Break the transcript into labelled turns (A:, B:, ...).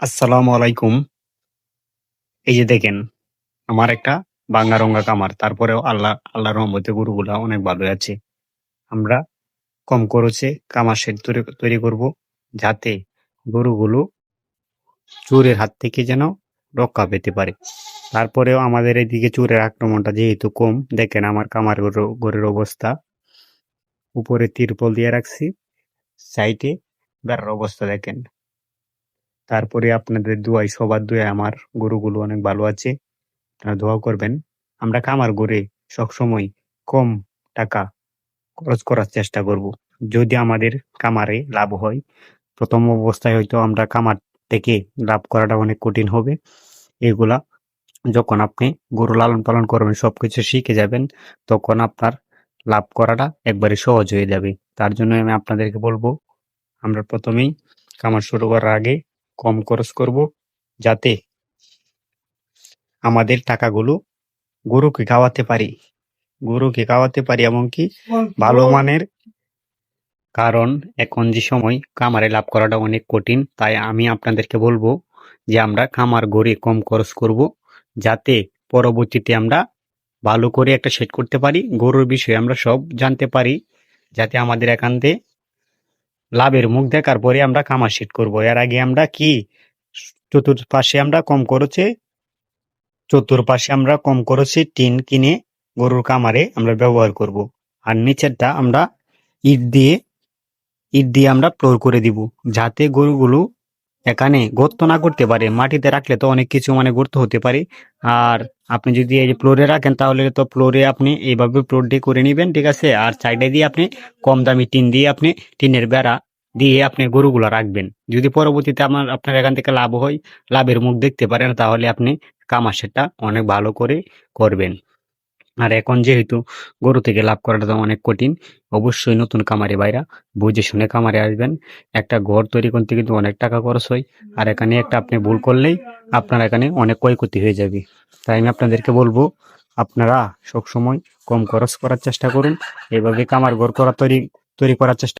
A: আসসালামু আলাইকুম। এই যে দেখেন, আমার একটা বাঙ্গা রঙ্গা কামার, তারপরেও আল্লাহ আল্লাহ রহমতে গরুগুলা অনেক ভালো আছে। আমরা কম খরচে কামার শেড তৈরি তৈরি করব, যাতে গরুগুলো চোরের হাত থেকে যেন রক্ষা পেতে পারে। তারপরেও আমাদের এদিকে চোরের আক্রমণটা যেহেতু কম, দেখেন আমার কামার গরুর অবস্থা। উপরে তিরপল দিয়ে রাখছি, সাইডে বেড়ার অবস্থা দেখেন। তারপরে আপনাদের দোয়াই সবার দোয়ায় আমার গরুগুলো অনেক ভালো আছে। আপনারা দোয়া করবেন। আমরা খামার গড়ে সবসময় কম টাকা খরচ করার চেষ্টা করব। যদি আমাদের কামারে লাভ হয়, প্রথম অবস্থায় হয়তো আমরা কামার থেকে লাভ করাটা অনেক কঠিন হবে। এগুলা যখন আপনি গরু লালন পালন করবেন, সবকিছু শিখে যাবেন, তখন আপনার লাভ করাটা একবারে সহজ হয়ে যাবে। তার জন্য আমি আপনাদেরকে বলব, আমরা প্রথমেই কামার শুরু করার আগে কম খরচ করব যাতে আমাদের টাকাগুলো গরুকে খাওয়াতে পারি। গরুকে খাওয়াতে পারি এমনকি ভালো মানের। কারণ এখন যে সময় খামারে লাভ করাটা অনেক কঠিন, তাই আমি আপনাদেরকে বলব যে আমরা খামার গড়ে কম খরচ করব যাতে পরবর্তীতে আমরা ভালো করে একটা সেট করতে পারি। গরুর বিষয়ে আমরা সব জানতে পারি, যাতে আমাদের একান্তে লাভের মুখ দেখার পরে আমরা কামার শীত করব। এর আগে আমরা কি? চতুর্পাশে আমরা কম করেছি, চতুর্পাশে আমরা কম করেছি টিন কিনে গরুর কামারে আমরা ব্যবহার করব। আর নিচেরটা আমরা ইট দিয়ে ইট দিয়ে আমরা ফ্লোর করে দিব, যাতে গরুগুলো এখানে গর্ত না করতে পারে, মাটিতে রাখলে তো অনেক কিছু মানে গর্ত হতে পারে। আর আপনি যদি এই যে ফ্লোরে রাখেন, তাহলে তো ফ্লোরে আপনি এইভাবে ফ্লোর দিয়ে করে নেবেন, ঠিক আছে? আর সাইডে দিয়ে আপনি কম দামি টিন দিয়ে আপনি টিনের বেড়া দিয়ে আপনি গরুগুলো রাখবেন। যদি পরবর্তীতে আমার, আপনার এখান থেকে লাভ হয়, লাভের মুখ দেখতে পারেন, তাহলে আপনি কামাশেরটা অনেক ভালো করে করবেন। আর এখন যেহেতু গরু থেকে লাভ করাটা তো অনেক কঠিন, অবশ্যই নতুন কামারে বাইরা বুঝে শুনে কামারে আসবেন। একটা ঘর তৈরি করতে কিন্তু অনেক টাকা খরচ হয়, আর এখানে একটা আপনি ভুল করলেই আপনার এখানে অনেক ক্ষয়ক্ষতি হয়ে যাবে। তাই আমি আপনাদেরকে বলব, আপনারা সবসময় কম খরচ করার চেষ্টা করুন, এভাবে কামার ঘর করা তৈরি তৈরি করার চেষ্টা